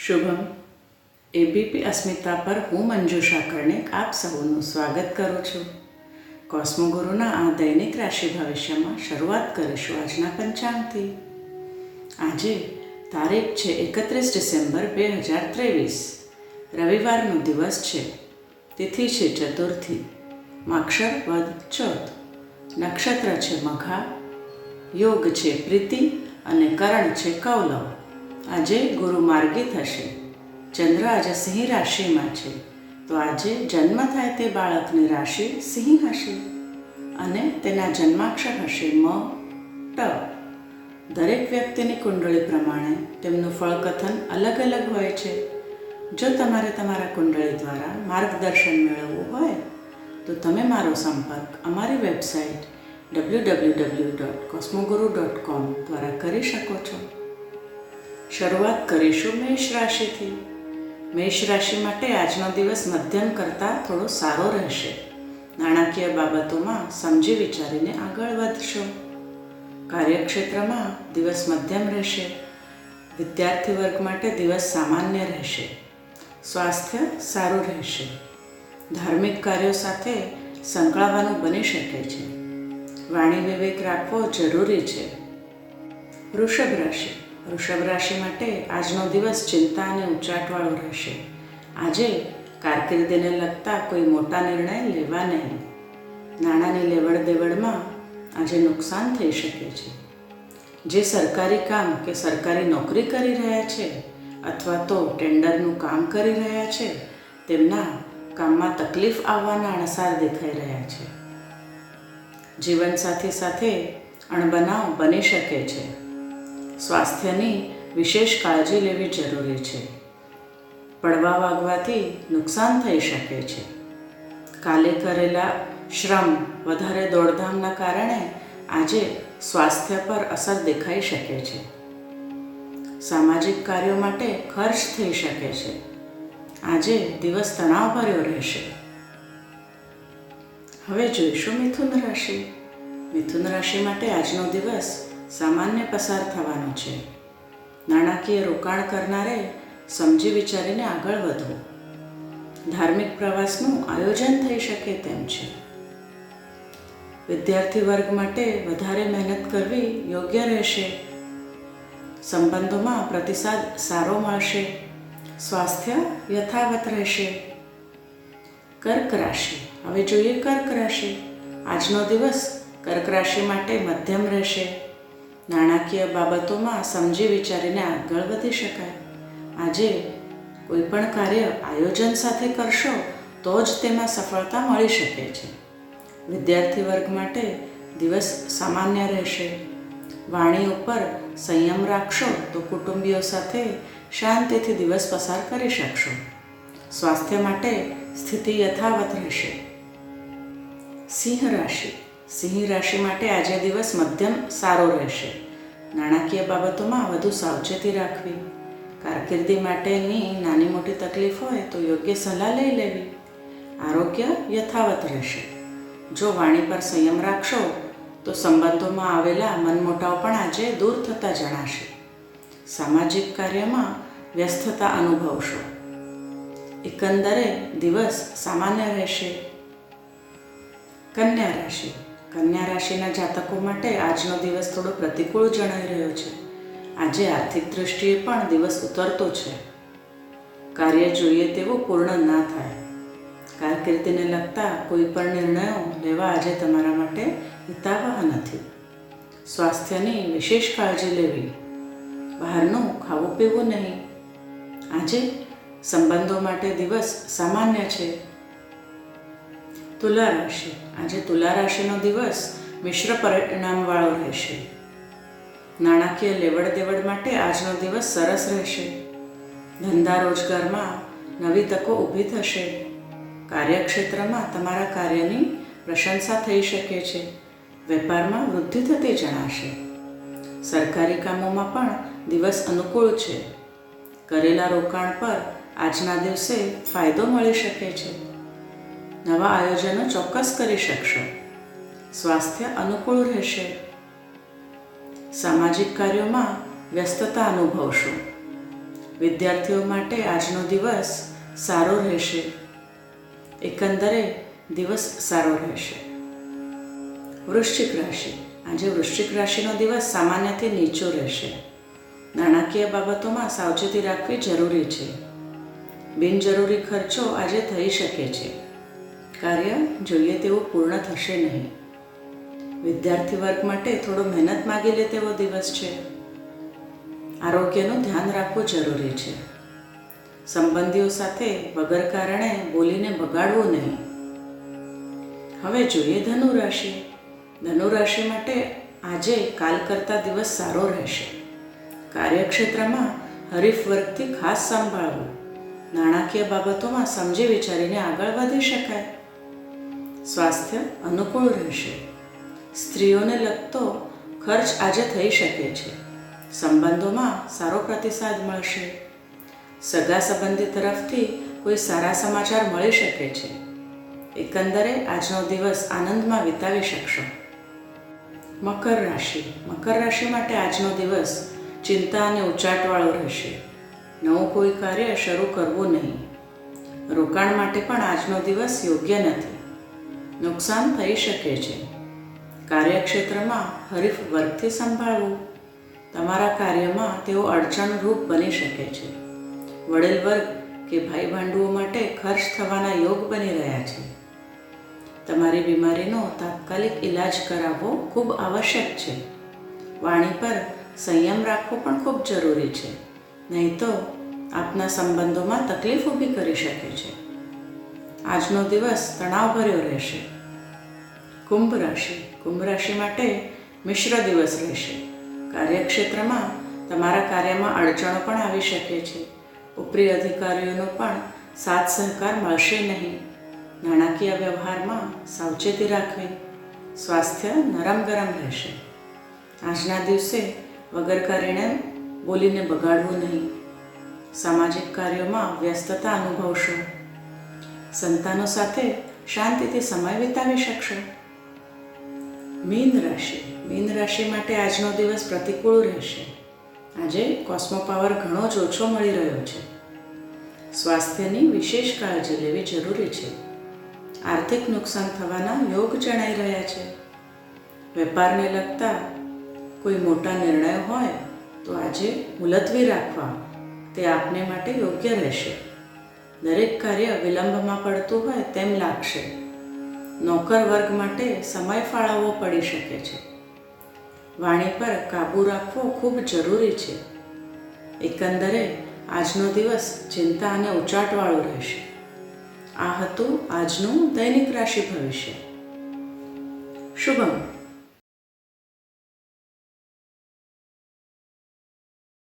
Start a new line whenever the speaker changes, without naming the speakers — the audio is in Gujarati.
શુભમ એબીપી અસ્મિતા પર હું મંજુષા કર્ણિક આપ સૌનું સ્વાગત કરું છું કોસ્મોગુરુના આ દૈનિક રાશિ ભવિષ્યમાં શરૂઆત કરીશું આજના પંચાંગથી આજે તારીખ છે એકત્રીસ ડિસેમ્બર બે હજાર ત્રેવીસ રવિવારનો દિવસ છે તિથિ છે ચતુર્થી માક્ષર વદ ચોથ નક્ષત્ર છે મઘા યોગ છે પ્રીતિ અને કરણ છે કૌલવ। આજે ગુરુ માર્ગી થશે. ચંદ્ર આજે સિંહ રાશિમાં છે. તો આજે જન્મ થાય તે બાળકની રાશિ સિંહ હશે અને તેના જન્માક્ષર હશે મ, ટ. દરેક વ્યક્તિની કુંડળી પ્રમાણે તેમનું ફળકથન અલગ અલગ હોય છે. જો તમારે તમારા કુંડળી દ્વારા માર્ગદર્શન મેળવવું હોય, તો તમે મારો સંપર્ક અમારી website W W W dot Cosmoguru dot com દ્વારા કરી શકો છો. શરૂઆત કરીશું મેષ રાશિથી. મેષ રાશિ માટે આજનો દિવસ મધ્યમ કરતાં થોડો સારો રહેશે. નાણાકીય બાબતોમાં સમજી વિચારીને આગળ વધશો. કાર્યક્ષેત્રમાં દિવસ મધ્યમ રહેશે. વિદ્યાર્થી વર્ગ માટે દિવસ સામાન્ય રહેશે. સ્વાસ્થ્ય સારું રહેશે. ધાર્મિક કાર્યો સાથે સંકળાવાનું બની શકે છે. વાણી વિવેક રાખવો જરૂરી છે. વૃષભ રાશિ. વૃષભ રાશિ માટે આજનો દિવસ ચિંતા અને ઉચાટવાળો રહેશે. આજે કારકિર્દીને લગતા કોઈ મોટા નિર્ણય લેવા નહીં. નાણાંની લેવડ દેવડમાં આજે નુકસાન થઈ શકે છે. જે સરકારી કામ કે સરકારી નોકરી કરી રહ્યા છે અથવા તો ટેન્ડરનું કામ કરી રહ્યા છે, તેમના કામમાં તકલીફ આવવાના અણસાર દેખાઈ રહ્યા છે. જીવનસાથી સાથે અણબનાવ બની શકે છે. સ્વાસ્થ્યની વિશેષ કાળજી લેવી જરૂરી છે. પડવા વાગવાથી નુકસાન થઈ શકે છે. કાલે કરેલા શ્રમ વધારે દોડધામના કારણે આજે સ્વાસ્થ્ય પર અસર દેખાઈ શકે છે. સામાજિક કાર્યો માટે ખર્ચ થઈ શકે છે. આજે દિવસ તણાવભર્યો રહેશે. હવે જોઈશું મિથુન રાશિ. મિથુન રાશિ માટે આજનો દિવસ સામાન્ય પસાર થવાનો છે. નાણાકીય રોકાણ કરનારે સમજી વિચારીને આગળ વધવું. ધાર્મિક પ્રવાસનું આયોજન થઈ શકે તેમ છે. વિદ્યાર્થી વર્ગ માટે વધારે મહેનત કરવી યોગ્ય રહેશે. સંબંધોમાં પ્રતિસાદ સારો મળશે. સ્વાસ્થ્ય યથાવત રહેશે. કર્ક રાશિ. હવે જોઈએ કર્ક રાશિ. આજનો દિવસ કર્ક રાશિ માટે મધ્યમ રહેશે. નાણાકીય બાબતોમાં સમજી વિચારીને આગળ વધી શકાય. આજે કોઈ પણ કાર્ય આયોજન સાથે કરશો, તો જ તેમાં સફળતા મળી શકે છે. વિદ્યાર્થી વર્ગ માટે દિવસ સામાન્ય રહેશે. વાણી ઉપર સંયમ રાખશો, તો કુટુંબીઓ સાથે શાંતિથી દિવસ પસાર કરી શકશો. સ્વાસ્થ્ય માટે સ્થિતિ યથાવત રહેશે. સિંહ રાશિ. સિંહ રાશિ માટે આજે દિવસ મધ્યમ સારો રહેશે. નાણાકીય બાબતોમાં વધુ સાવચેતી રાખવી. કારકિર્દી માટેની નાની મોટી તકલીફ હોય તો યોગ્ય સલાહ લઈ લેવી. આરોગ્ય યથાવત રહેશે. જો વાણી પર સંયમ રાખશો, તો સંબંધોમાં આવેલા મનમોટાવ પણ આજે દૂર થતા જણાશે. સામાજિક કાર્યમાં વ્યસ્તતા અનુભવશો. એકંદરે દિવસ સામાન્ય રહેશે. કન્યા રાશિ. કન્યા રાશિના જાતકો માટે આજનો દિવસ થોડો પ્રતિકૂળ જણાઈ રહ્યો છે. આજે આર્થિક દૃષ્ટિએ પણ દિવસ ઉતરતો છે. કાર્ય જોઈએ તેવું પૂર્ણ ના થાય. કારકિર્દીને લગતા કોઈ પણ નિર્ણયો લેવા આજે તમારા માટે હિતાવહ નથી. સ્વાસ્થ્યની વિશેષ કાળજી લેવી. બહારનું ખાવું પીવું નહીં. આજે સંબંધો માટે દિવસ સામાન્ય છે. તુલા રાશિ આજે તુલા રાશિનો દિવસ મિશ્ર પરિણામવાળો રહેશે. નાણાકીય લેવડ દેવડ માટે આજનો દિવસ સરસ રહેશે. ધંધા રોજગારમાં નવી તકો ઊભી થશે. કાર્યક્ષેત્રમાં તમારા કાર્યની પ્રશંસા થઈ શકે છે. વેપારમાં વૃદ્ધિ થતી જણાશે. સરકારી કામોમાં પણ દિવસ અનુકૂળ છે. કરેલા રોકાણ પર આજના દિવસે ફાયદો મળી શકે છે. નવા આયોજનો ચોક્કસ કરી શકશો. સ્વાસ્થ્ય અનુકૂળ રહેશે. સામાજિક કાર્યોમાં વ્યસ્તતા અનુભવશો. વિદ્યાર્થીઓ માટે આજનો દિવસ સારો રહેશે. એકંદરે દિવસ સારો રહેશે. વૃશ્ચિક રાશિ. આજે વૃશ્ચિક રાશિનો દિવસ સામાન્યથી નીચો રહેશે. નાણાકીય બાબતોમાં સાવચેતી રાખવી જરૂરી છે. બિનજરૂરી ખર્ચો આજે થઈ શકે છે. કાર્ય જોઈએ તેવું પૂર્ણ થશે નહીં. વિદ્યાર્થી વર્ગ માટે થોડો મહેનત માગી લે તેવો દિવસ છે. આરોગ્યનું ધ્યાન રાખવું જરૂરી છે. સંબંધીઓ સાથે વગર કારણે બોલીને બગાડવું નહીં. હવે જોઈએ ધનુ રાશિ ધનુ રાશિ માટે આજે કાલ કરતા દિવસ સારો રહેશે. કાર્યક્ષેત્રમાં હરીફ વર્ગથી ખાસ સંભાળવું. નાણાકીય બાબતોમાં સમજી વિચારીને આગળ વધી શકાય. સ્વાસ્થ્ય અનુકૂળ રહેશે. સ્ત્રીઓને લગતો ખર્ચ આજે થઈ શકે છે. સંબંધોમાં સારો પ્રતિસાદ મળશે. સગા સંબંધી તરફથી કોઈ સારા સમાચાર મળી શકે છે. એકંદરે આજનો દિવસ આનંદમાં વિતાવી શકશો. મકર રાશિ. મકર રાશિ માટે આજનો દિવસ ચિંતા અને ઉચાટવાળો રહેશે. નવું કોઈ કાર્ય શરૂ કરવું નહીં. રોકાણ માટે પણ આજનો દિવસ યોગ્ય નથી. નુકસાન થઈ શકે છે. કાર્યક્ષેત્રમાં હરીફ વર્ગથી સંભાળવું. તમારા કાર્યમાં તેઓ અડચણરૂપ બની શકે છે. વડીલ વર્ગ કે ભાઈ ભાંડુઓ માટે ખર્ચ થવાના યોગ બની રહ્યા છે. તમારી બીમારીનો તાત્કાલિક ઇલાજ કરાવવો ખૂબ આવશ્યક છે. વાણી પર સંયમ રાખવો પણ ખૂબ જરૂરી છે. નહીં તો આપના સંબંધોમાં તકલીફ ઊભી કરી શકે છે. આજનો દિવસ તણાવભર્યો રહેશે. કુંભ રાશિ. કુંભ રાશિ માટે મિશ્ર દિવસ રહેશે. કાર્યક્ષેત્રમાં તમારા કાર્યમાં અડચણો પણ આવી શકે છે. ઉપરી અધિકારીઓનો પણ સાથ સહકાર મળશે નહીં. નાણાકીય વ્યવહારમાં સાવચેતી રાખવી. સ્વાસ્થ્ય નરમ ગરમ રહેશે. આજના દિવસે વગર કરીને બોલીને બગાડવું નહીં. સામાજિક કાર્યોમાં વ્યસ્તતા અનુભવશો. સંતાનો સાથે શાંતિથી સમય વિતાવી શકશો. મીન રાશિ. મીન રાશિ માટે આજનો દિવસ પ્રતિકૂળ રહેશે. આજે કોસ્મો પાવર ઘણો જ ઓછો મળી રહ્યો છે. સ્વાસ્થ્યની વિશેષ કાળજી લેવી જરૂરી છે. આર્થિક નુકસાન થવાના યોગ જણાઈ રહ્યા છે. વેપારને લગતા કોઈ મોટા નિર્ણયો હોય તો આજે મુલતવી રાખવા તે આપને માટે યોગ્ય રહેશે. દરેક કાર્ય વિલંબમાં પડતું હોય તેમ લાગશે. નોકર વર્ગ માટે સમય ફાળવવો પડી શકે છે. વાણી પર કાબૂ રાખવો ખૂબ જરૂરી છે. એકંદરે આજનો દિવસ ચિંતા અને ઉચાટવાળો રહેશે. આ હતું આજનું દૈનિક રાશિ ભવિષ્ય. શુભમ.